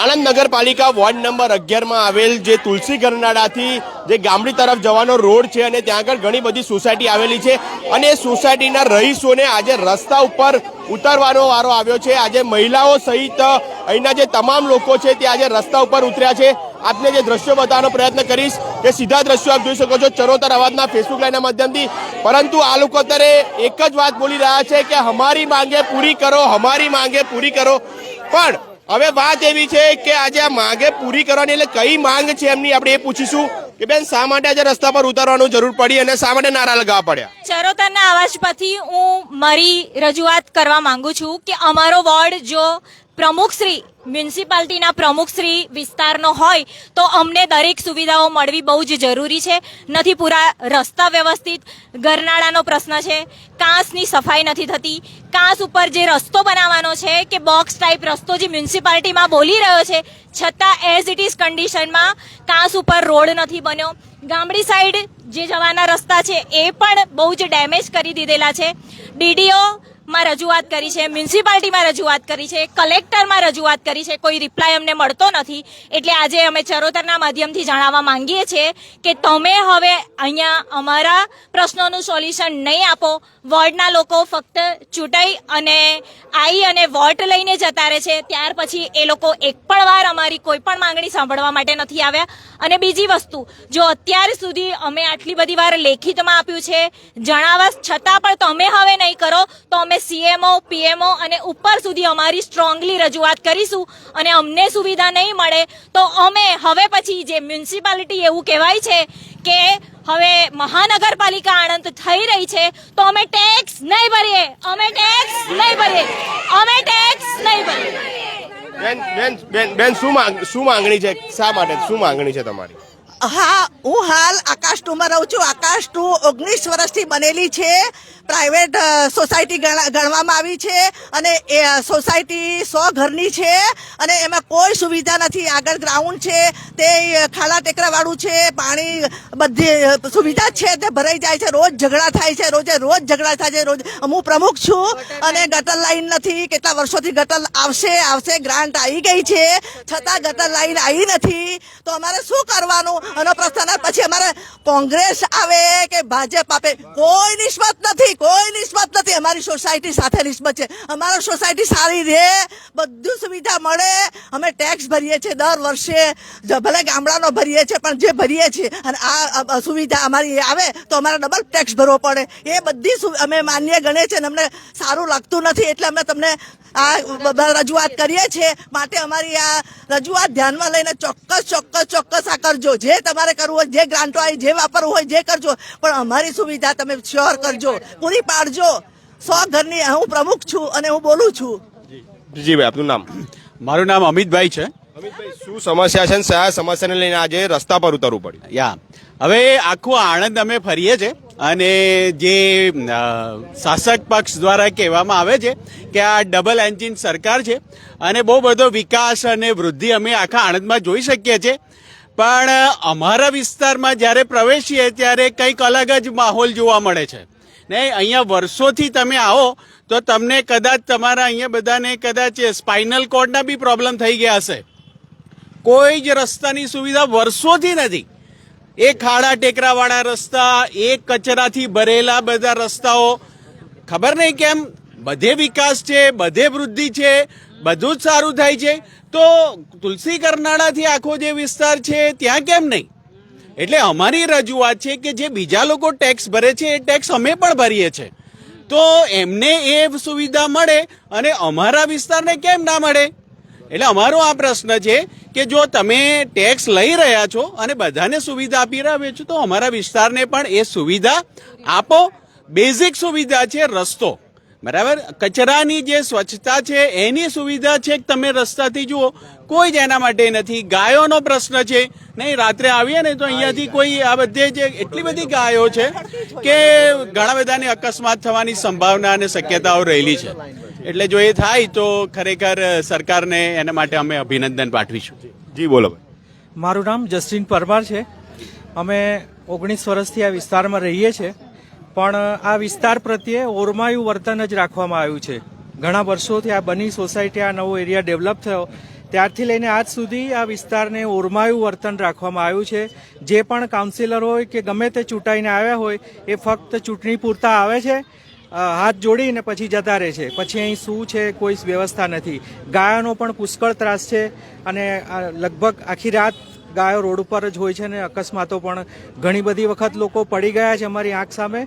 આણંદ નગરપાલિકા ward number અગિયારમાં આવેલ જે તુલસી ગરનાળાથી જે ગામડી તરફ જવાનો રોડ છે અને ત્યાં આગળ ઘણી બધી સોસાયટી આવેલી છે અને એ સોસાયટીના રહીશોને આજે રસ્તા ઉપર ઉતરવાનો વારો આવ્યો છે. આજે મહિલાઓ સહિત અહીંના જે તમામ લોકો છે તે આજે રસ્તા ઉપર ઉતર્યા છે. આપને જે દ્રશ્યો બતાવવાનો પ્રયત્ન કરીશ કે સીધા દ્રશ્યો આપ જોઈ શકો છો ચરોતર અવાજના ફેસબુક લાઈનના માધ્યમથી. પરંતુ આ લોકો અત્યારે એક જ વાત બોલી રહ્યા છે કે હમારી માંગે પૂરી કરો હમારી માંગે પૂરી કરો. પણ હવે વાત એવી છે કે આજે આ માંગે પૂરી કરવાની એટલે કઈ માંગ છે એમની આપણે એ પૂછીશું કે બેન, શા માટે આજે રસ્તા પર ઉતારવાનું જરૂર પડી અને શા માટે નારા લગાવવા પડ્યા? ચરોતરના અવાજ પરથી હું મારી રજૂઆત કરવા માંગુ છું કે અમારો વોર્ડ જો પ્રમુખશ્રી મ્યુનિસિપાલિટીના પ્રમુખશ્રી વિસ્તારનો હોય તો અમને દરેક સુવિધાઓ મળવી બહુ જ જરૂરી છે. નથી પૂરા રસ્તા વ્યવસ્થિત ગરનાળાનો પ્રશ્ન છે, કાંસની સફાઈ નથી થતી. કાંસ ઉપર જે રસ્તો બનાવવાનો છે કે બોક્સ ટાઈપ રસ્તો જે મ્યુનિસિપાલિટીમાં બોલી રહ્યો છે, છતાં એઝ ઇટ ઇઝ કન્ડિશનમાં કાંસ ઉપર રોડ નથી બન્યો. ગામડી સાઈડ જે જવાના રસ્તા છે એ પણ બહુ જ ડેમેજ કરી દીધેલા છે. ડીડીઓ માં રજૂઆત કરી છે, મ્યુનિસિપાલિટીમાં રજૂઆત કરી છે, કલેક્ટરમાં રજૂઆત કરી છે, કોઈ રિપ્લાય અમને મળતો નથી. એટલે આજે અમે ચરોતરના માધ્યમથી જણાવવા માંગીએ છીએ કે તમે હવે અહીંયા અમારા પ્રશ્નોનું સોલ્યુશન નહીં આપો. વોર્ડના લોકો ફક્ત ચૂંટાઈ અને આવી અને વોટ લઈને જતા રહે છે. ત્યાર પછી એ લોકો એક પણ વાર અમારી કોઈ પણ માંગણી સાંભળવા માટે નથી આવ્યા. અને બીજી વસ્તુ, જો અત્યાર સુધી અમે આટલી બધી વાર લેખિતમાં આપ્યું છે, જણાવવા છતાં પણ તમે હવે નહીં કરો, તો અમે સીએમઓ પીએમઓ અને ઉપર સુધી અમારી સ્ટ્રોંગલી રજૂઆત કરીશું અને અમને સુવિધા નહીં મળે તો અમે હવે પછી જે મ્યુનિસિપાલિટી એવું કહેવાય છે કે હવે મહાનગરપાલિકા આણંદ થઈ રહી છે, તો અમે ટેક્સ નહીં ભરીએ. અમે ટેક્સ નહીં ભરીએ. અમે ટેક્સ નહીં ભરીએ. બેન બેન બેન શું શું માંગણી છે? શા માટે? શું માંગણી છે તમારી? હા હું હાલ આકાશ ટુમાં રહું છું. આકાશ ટુ ઓગણીસ વર્ષથી બનેલી છે. પ્રાઇવેટ સોસાયટી ગણ- ગણવામાં આવી છે અને એ સોસાયટી સો ઘરની છે અને એમાં કોઈ સુવિધા નથી. આગળ ગ્રાઉન્ડ છે, તે ખાડા ટેકરાવાળું છે, પાણી, બધી સુવિધા છે, તે ભરાઈ જાય છે. રોજ ઝઘડા થાય છે, રોજે રોજ ઝઘડા થાય છે, રોજ. હું પ્રમુખ છું અને ગટર લાઈન નથી. કેટલા વર્ષોથી ગટર આવશે આવશે ગ્રાન્ટ આવી ગઈ છે. છતાં ગટર લાઈન આવી નથી. તો અમારે શું કરવાનું? આનો પ્રશ્ન પછી અમારે કોંગ્રેસ આવે કે ભાજપ આપે, કોઈ નિસ્બત નથી, કોઈ નિસ્બત નથી. અમારી સોસાયટી સાથે નિસ્બત છે. અમારો સોસાયટી સારી રહે, બધું સુવિધા મળે. અમે ટેક્સ ભરીએ છીએ દર વર્ષે. ભલે ગામડાનો ભરીએ છીએ, પણ જે ભરીએ છીએ અને આ સુવિધા અમારી આવે, તો અમારે ડબલ ટેક્સ ભરવો પડે. એ બધી અમે માન્ય ગણીએ છીએ અને અમને સારું લાગતું નથી એટલે અમે તમને આ રજૂઆત કરીએ છીએ. માટે અમારી આ રજૂઆત ધ્યાનમાં લઈને ચોક્કસ ચોક્કસ ચોક્કસ આ કરજો. જે તમારે કરવું હોય જે ગ્રાન્ટો આવી જે વાપરવું હોય જે કરજો. પણ અમારી સુવિધા તમે શ્યોર કરજો. પૂરી પાડજો. સો ઘરની હું પ્રમુખ છું અને હું બોલું છું. જી. ભાઈ આપનું નામ? મારું નામ અમિતભાઈ છે. અમિતભાઈ શું સમસ્યા છે કયા સમસ્યાને લઈને આજે રસ્તા પર ઉતરવું પડ્યું. યા. હવે આખું આણંદ અમે ફરીએ છે અને જે શાસક પક્ષ દ્વારા કહેવામાં આવે છે કે આ ડબલ એન્જિન સરકાર છે અને બહુ બધો વિકાસ અને વૃદ્ધિ અમે આખા આણંદમાં જોઈ શકીએ છીએ. પણ અમારા વિસ્તારમાં જ્યારે પ્રવેશીએ ત્યારે કંઈક અલગ જ માહોલ જોવા મળે છે. ને અહીંયા વર્ષોથી તમે આવો તો તમને કદાચ તમારા અહીંયા બધાને કદાચ સ્પાઇનલ કોર્ડના બી પ્રોબ્લેમ થઈ ગયા હશે. કોઈ જ રસ્તાની સુવિધા વર્ષોથી નથી. એ ખાડા ટેકરાવાળા રસ્તા એ કચરાથી ભરેલા બધા રસ્તાઓ. ખબર નહીં કેમ? બધે વિકાસ છે, બધે વૃદ્ધિ છે, બધું જ સારું થાય છે. તો તુલસી કરનાળાથી આખો જે વિસ્તાર છે, ત્યાં કેમ નહીં? એટલે અમારી રજૂઆત છે કે જે બીજા લોકો ટેક્સ ભરે છે, એ ટેક્સ અમે પણ ભરીએ છીએ તો એમને એ સુવિધા મળે અને અમારા વિસ્તારને કેમ ના મળે? એટલે અમારો આ પ્રશ્ન છે કે જો તમે ટેક્સ લઈ રહ્યા છો અને બધાને સુવિધા આપી રહ્યા છો, તો અમારા વિસ્તારને પણ એ સુવિધા આપો. બેઝિક સુવિધા છે રસ્તો. બરાબર? કચરાની જે સ્વચ્છતા છે એની સુવિધા છે કે તમે રસ્તાથી જુઓ કોઈ જ એના માટે નથી. ગાયોનો પ્રશ્ન છે. નહીં રાત્રે આવીએ ને તો અહીંયાથી કોઈ આ બધે જે એટલી બધી ગાયો છે કે ઘણા બધાને અકસ્માત થવાની સંભાવના અને શક્યતાઓ રહેલી છે. એટલે જો એ થાય તો ખરેખર સરકારને એના માટે અમે અભિનંદન પાઠવીશું. જી બોલો ભાઈ. મારું નામ જસ્ટિન પરમાર છે. અમે ઓગણીસ વર્ષથી આ વિસ્તારમાં રહીએ છીએ. પણ આ વિસ્તાર પ્રત્યે ઓરમાયું વર્તન જ રાખવામાં આવ્યું છે. ઘણા વર્ષોથી આ બની સોસાયટી, આ નવો એરિયા ડેવલપ થયો. ત્યારથી લઈને આજ સુધી આ વિસ્તારને ઓરમાયું વર્તન રાખવામાં આવ્યું છે. જે પણ કાઉન્સિલર હોય કે ગમે તે ચૂંટાઈને આવ્યા હોય, એ ફક્ત ચૂંટણી પૂરતા આવે છે હાથ જોડીને પછી જતા રહે છે. પછી અહીં શું છે, કોઈ વ્યવસ્થા નથી. ગાયોનો પણ પુષ્કળ ત્રાસ છે અને લગભગ આખી રાત ગાયો રોડ ઉપર જ હોય છે ને અકસ્માતો પણ ઘણી બધી વખત લોકો પડી ગયા છે અમારી આંખ સામે.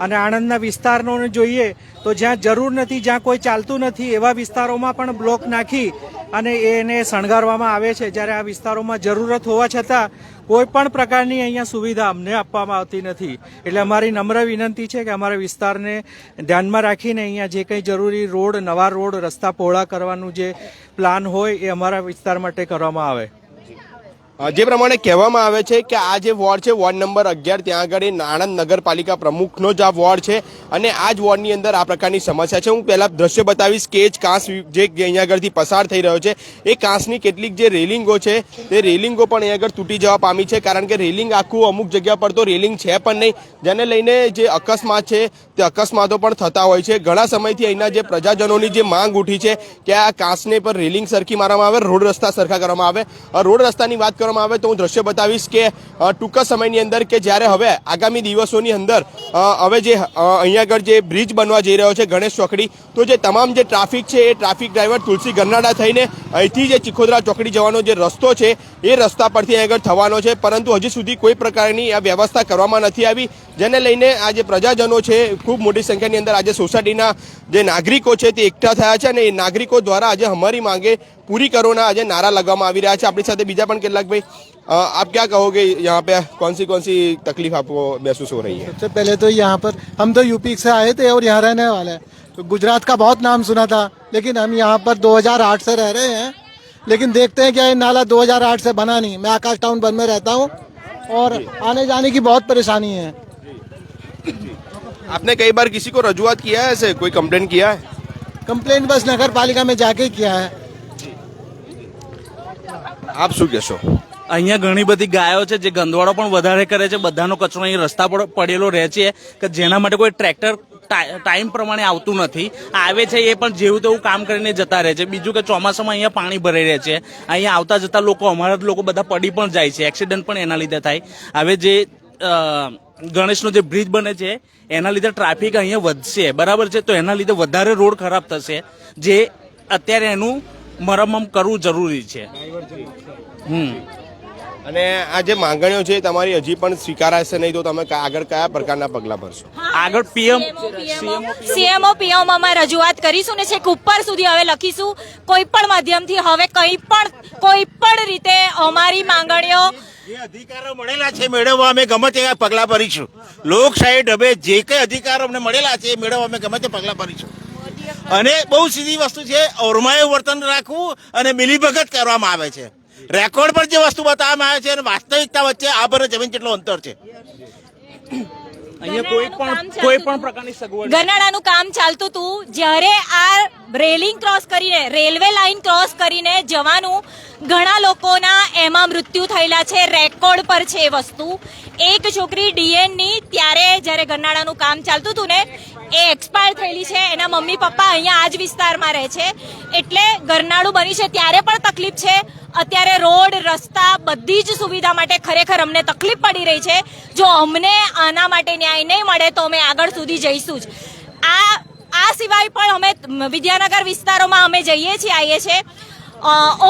અને આણંદના વિસ્તારનો જોઈએ તો જ્યાં જરૂર નથી, જ્યાં કોઈ ચાલતું નથી, એવા વિસ્તારોમાં પણ બ્લોક નાખી અને એને શણગારવામાં આવે છે. જ્યારે આ વિસ્તારોમાં જરૂરત હોવા છતાં કોઈ પણ પ્રકારની અહીંયા સુવિધા અમને આપવામાં આવતી નથી. એટલે અમારી નમ્ર વિનંતી છે કે અમારા વિસ્તારને ધ્યાનમાં રાખીને અહીંયા જે કંઈ જરૂરી રોડ, નવા રોડ, રસ્તા પહોળા કરવાનું જે પ્લાન હોય એ અમારા વિસ્તાર માટે કરવામાં આવે. જે પ્રમાણે કહેવામાં આવે છે કે આ જે વોર્ડ છે, વોર્ડ નંબર અગિયાર, ત્યાં આગળ એ આણંદ નગરપાલિકા પ્રમુખનો જ આ વોર્ડ છે અને આ જ વોર્ડની અંદર આ પ્રકારની સમસ્યા છે. હું પહેલાં દ્રશ્ય બતાવીશ કે જ કાંસ જે અહીંયા આગળથી પસાર થઈ રહ્યો છે. એ કાંસની કેટલીક જે રેલિંગો છે, તે રેલિંગો પણ અહીંયા આગળ તૂટી જવા પામી છે, કારણ કે રેલિંગ આખું અમુક જગ્યા પર તો રેલિંગ છે પણ નહીં. જેને લઈને જે અકસ્માત છે, તે અકસ્માતો પણ થતા હોય છે. ઘણા સમયથી અહીંના જે પ્રજાજનોની જે માંગ ઉઠી છે કે આ કાંસને પર રેલિંગ સરખી મારવામાં આવે, રોડ રસ્તા સરખા કરવામાં આવે. રોડ રસ્તાની વાત કરવામાં આવે તો હું દ્રશ્ય બતાવીશ કે ટૂંકા સમયની અંદર કે જ્યારે હવે આગામી દિવસોની અંદર હવે જે અહીંયા આગળ જે બ્રિજ બનવા જઈ રહ્યો છે ગણેશ ચોકડી, તો જે તમામ જે ટ્રાફિક છે એ ટ્રાફિક ડ્રાઈવર તુલસી ગરનાડા થઈને અહીંથી જે ચિખોદરા ચોકડી જવાનો જે રસ્તો છે, એ રસ્તા પરથી આગળ થવાનો છે. પરંતુ હજી સુધી કોઈ પ્રકારની આ વ્યવસ્થા કરવામાં નથી આવી, જેને લઈને આ જે પ્રજાજનો છે, ખૂબ મોટી સંખ્યાની અંદર આજે સોસાયટીના જે નાગરિકો છે તે એકઠા થયા છે અને એ નાગરિકો દ્વારા આજે અમારી માંગે પૂરી કરોના આજે નારા લગાવવામાં આવી રહ્યા છે આપણી સાથે બીજા પણ કેટલાક ભાઈ અ, આપ ક્યાં કહોગે यहाँ पे कौन सी कौन सी तकलीफ आपको महसूस हो रही है सबसे पहले तो यहाँ पर हम तो यूपी से आए थे और यहाँ रहने वाले हैं तो गुजरात का बहुत नाम सुना था लेकिन हम यहाँ पर 2008 से रह रहे हैं लेकिन देखते हैं क्या ये नाला 2008 से बना नहीं मैं आकाश टाउन वन में रहता हूँ और आने जाने की बहुत परेशानी है आपने कई बार किसी को रजुआत किया है ऐसे कोई कंप्लेन किया है कंप्लेन बस नगर पालिका में जाके ही किया है આપ શું કહેશો અહીંયા ઘણી બધી ગાયો છે જે ગંદવાડો પણ વધારે કરે છે બધાનો કચરો અહીં રસ્તા પર પડેલો રહે છે કે જેના માટે કોઈ ટ્રેક્ટર ટા- ટાઈમ પ્રમાણે આવતું નથી આવે છે એ પણ જેવું તેવું કામ કરીને જતા રહે છે બીજું કે ચોમાસામાં અહીંયા પાણી ભરાઈ રહે છે અહીંયા આવતા જતા લોકો અમારા જ લોકો બધા પડી પણ જાય છે એક્સિડન્ટ પણ એના લીધે થાય હવે જે અ, ગણેશનો જે બ્રિજ બને છે એના લીધે ટ્રાફિક અહીંયા વધશે. બરાબર છે? તો એના લીધે વધારે રોડ ખરાબ થશે જે અત્યારે એનું મરમમ કરવું જરૂરી છે. હમ. અને આ જે માંગણીઓ છે એ તમારી હજી પણ સ્વીકારાશે નહીં તો તમે આગળ કયા પ્રકારના પગલાં ભરશો? આગળ પીએમ સીએમઓ પીએમ અમે રજૂઆત કરીશું ને છેક ઉપર સુધી હવે લખીશું. કોઈ પણ માધ્યમથી હવે કંઈ પણ કોઈ પણ રીતે અમારી માંગણીઓ અધિકારો મળેલા છે મેળવવા અમે ગમે તે પગલા ભરીશું. લોકશાહી ઢબે જે કઈ અધિકારો અમને મળેલા છે એ મેળવવા અમે ગમે તે પગલા ભરીશું. અને બહુ સીધી વસ્તુ છે ઓરમાયું વર્તન રાખવું અને મિલીભગત કરવામાં આવે છે. રેકોર્ડ પર જે વસ્તુ બતાવવામાં આવે છે અને વાસ્તવિકતા વચ્ચે આભર ભરે જમીન જેટલો અંતર છે. અહીંયા કોઈ પણ કોઈ પણ પ્રકારની સગવડ ગરનાળાનું કામ ચાલતું હતું જ્યારે આ રેલિંગ ક્રોસ કરીને રેલવે લાઇન ક્રોસ કરીને જવાનું ઘણા લોકોના એમાં મૃત્યુ થયેલા છે. રેકોર્ડ પર છે એ વસ્તુ. એક છોકરી ડીએનની ત્યારે જ્યારે ગરનાળાનું કામ ચાલતું હતું ને એ એક્સપાયર થયેલી છે. એના મમ્મી પપ્પા અહીંયા આ જ વિસ્તારમાં રહે છે. એટલે ગરનાળું બની છે. ત્યારે પણ તકલીફ છે. અત્યારે રોડ, રસ્તા બધી જ સુવિધા માટે ખરેખર અમને તકલીફ પડી રહી છે. જો અમને આના માટે ન્યાય નહીં મળે તો અમે આગળ સુધી જઈશું જ. આ આ સિવાય પણ અમે વિદ્યાનગર વિસ્તારોમાં અમે જઈએ છીએ આવીએ છીએ.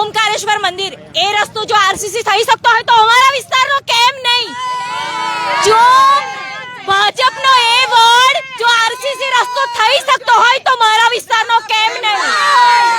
ઓમકારેશ્વર મંદિર, એ રસ્તો જો આરસીસી થઈ શકતો હોય તો અમારા વિસ્તારનો કેમ નહીં? જો ભાજપનો એ વોર્ડ જો આરસીસી રસ્તો થઈ શકતો હોય તો મારા વિસ્તારનો કેમ નહીં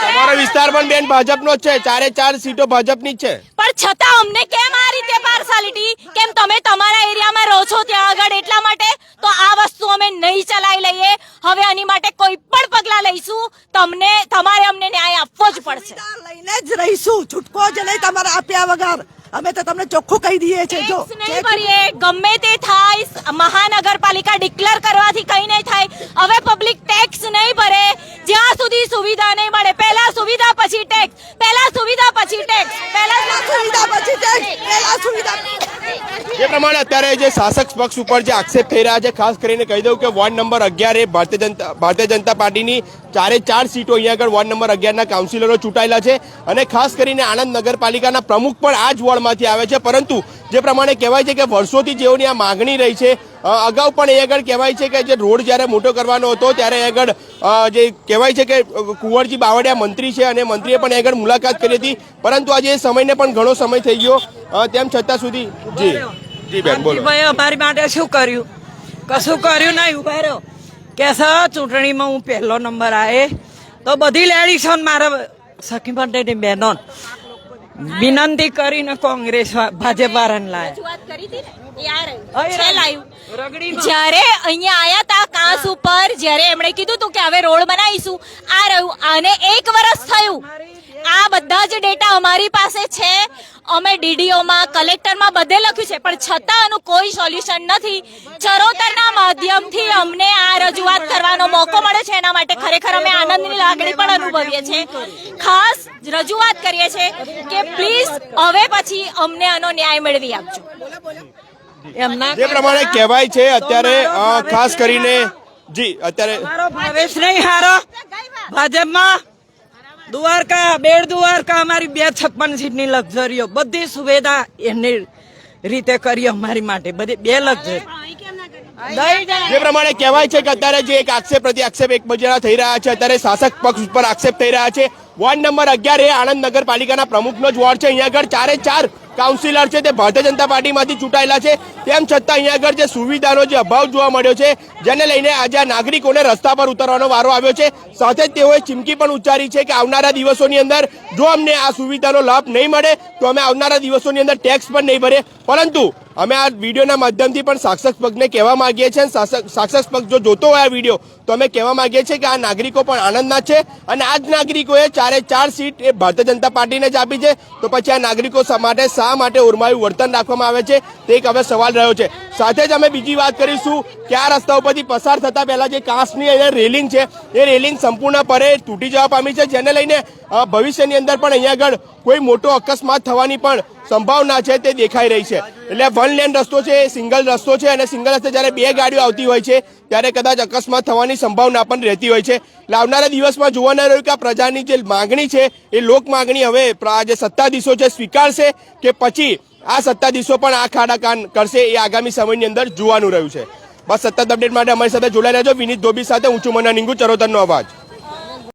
તમારો વિસ્તાર પણ બેન ભાજપનો છે. ચારે ચાર સીટો ભાજપની છે. પણ છતાં અમને કેમ આ રીતે પાર્સાલિટી? કેમ તમે તમારા એરિયામાં રહો છો ત્યાં આગળ એટલા માટે? તો આ વસ્તુ અમે નહીં ચલાવી લઈએ. હવે આની માટે કોઈ પણ પગલા લઈશું. તમને તમારે અમને ન્યાય આપવો જ પડશે. લઈને જ રહીશું. છૂટકો જ નહીં તમારા આપ્યા વગર. અમે તો તમને ચોખ્ખું કહી દઈએ છીએ જો નહીં ગમે તે થાય મહાનગરપાલિકા ડિક્લેર કરવાથી કઈ નહીં થાય. હવે પબ્લિક ટેક્સ નહીં ભરે. જ્યાં સુધી સુવિધા નહીં મળે પહેલા સુવિધા પછી ટેક્સ પહેલા સુવિધા પછી ટેક્સ પહેલા સુવિધા પછી ટેક્સ પહેલા સુવિધા જે પ્રમાણે અત્યારે જે શાસક પક્ષ ઉપર જે આક્ષેપ થઈ રહ્યા છે ખાસ કરીને કહી દઉં કે વોર્ડ નંબર અગિયાર એ ભારતીય જનતા ભારતીય જનતા પાર્ટીની ચારે ચાર સીટો અહીંયા આગળ વોર્ડ નંબર અગિયારના કાઉન્સિલરો ચૂંટાયેલા છે. અને ખાસ કરીને આણંદ નગરપાલિકાના પ્રમુખ પણ આ જ વોર્ડમાંથી આવે છે. પરંતુ જે પ્રમાણે કહેવાય છે કે વર્ષોથી જેઓની આ માગણી રહી છે અગાઉ પણ એ આગળ કહેવાય છે કે જે રોડ જ્યારે મોટો કરવાનો હતો ત્યારે એ આગળ જે કહેવાય છે કે કુંવરજી બાવળિયા મંત્રી છે અને મંત્રીએ પણ આગળ મુલાકાત કરી હતી. પરંતુ આજે એ સમયને પણ ઘણો સમય થઈ ગયો. તેમ છતાં સુધી જી. જી બેન બોલો. ભાઈ અમારી માટે શું કર્યું? કશું કર્યું નહીં ઊભા રહ્યો કે સર ચૂંટણીમાં હું પહેલો નંબર આવે તો બધી લેડીઝો ને મારા સખી બહેનો વિનંતી કરીને કોંગ્રેસ ભાજપ વાળાને લાયા. જ્યારે અહીંયા આયા તા કાંસ ઉપર જ્યારે એમણે કીધું તું કે હવે રોડ બનાવીશું આ રહ્યું. આને એક વર્ષ થયું. આ બધા જ ડેટા અમારી પાસે છે. અમે ડીડીઓમાં કલેક્ટરમાં બધે લખ્યું છે પણ છતાં આનું કોઈ સોલ્યુશન નથી. ચરોતરના માધ્યમથી અમને આ રજૂઆત કરવાનો મોકો મળે છે એના માટે ખરેખર અમે આનંદની લાગણી પણ અનુભવીએ છીએ. ખાસ રજૂઆત કરીએ છીએ કે પ્લીઝ હવે પછી અમને આનો ન્યાય મેળવી આપજો. એમના જે પ્રમાણે કહેવાય છે અત્યારે ખાસ કરીને જી અત્યારે ભાવેશ નહીં હારો. ભાજપમાં દ્વારકા, બેડ દ્વારકા, અમારી બે છપ્પન સીટની લક્ઝરીઓ. બધી સુવિધા એમની રીતે કરી અમારી માટે. બધી બે લક્ઝરી. જે પ્રમાણે કહેવાય છે કે અત્યારે જે એક આક્ષેપ પ્રતિ આક્ષેપ એકબીજાના થઈ રહ્યા છે, અત્યારે શાસક પક્ષ ઉપર આક્ષેપ થઈ રહ્યા છે. વોર્ડ નંબર અગિયાર એ આણંદ નગરપાલિકાના પ્રમુખનો જ વોર્ડ છે. અહીંયા આગળ ચારે ચાર કાઉન્સિલર છે, તે ભારતીય જનતા પાર્ટીમાંથી ચૂંટાયેલા છે. તેમ છતાં અહીંયા આગળ જે સુવિધાનો જે અભાવ જોવા મળ્યો છે, જેને લઈને આજે આ નાગરિકોને રસ્તા પર ઉતરવાનો વારો આવ્યો છે. સાથે જ તેઓએ ચીમકી પણ ઉચ્ચારી છે કે આવનારા દિવસોની અંદર જો અમને આ સુવિધાનો લાભ નહીં મળે, તો અમે આવનારા દિવસોની અંદર ટેક્સ પણ નહીં ભરે પરંતુ અમે આ વિડીયોના માધ્યમથી પણ શાસક પક્ષને કહેવા માગીએ છીએ અને શાસક પગ જો જોતો હોય આ વીડિયો, તો અમે કહેવા માંગીએ છીએ કે આ નાગરિકો પણ આનંદના છે અને આ જ નાગરિકોએ ચારે ચાર સીટ એ ભારતીય જનતા પાર્ટીને જ આપી છે. તો પછી આ નાગરિકો માટે શા માટે ઉર્માયું વર્તન રાખવામાં આવે છે? તે એક હવે સવાલ રહ્યો છે. સાથે જ અમે બીજી વાત કરીશું કે આ રસ્તા ઉપરથી પસાર થતા પહેલા જે કાંસની રેલિંગ છે, એ રેલિંગ સંપૂર્ણપણે તૂટી જવા પામી છે, જેને લઈને ભવિષ્યની અંદર પણ અહીંયા આગળ કોઈ મોટો અકસ્માત થવાની પણ સંભાવના છે, તે દેખાઈ રહી છે. એટલે વન લેન રસ્તો છે, એ સિંગલ રસ્તો છે અને સિંગલ રસ્તે જ્યારે બે ગાડીઓ આવતી હોય છે, ત્યારે કદાચ અકસ્માત થવાની સંભાવના પણ રહેતી હોય છે. એટલે આવનારા દિવસમાં જોવાના રહ્યું કે આ પ્રજાની જે માગણી છે, એ લોક માગણી હવે આ જે સત્તાધીશો છે, સ્વીકારશે કે પછી આ સત્તાધીશો પણ આ ખાડા કાન કરશે એ આગામી સમયની અંદર જોવાનું રહ્યું છે. બસ સત્તા અપડેટ માટે અમારી સાથે જોડાઈ રહેજો. વિનીત ધોબી સાથે ઊંચું મના નિંગુ, ચરોતરનો અવાજ.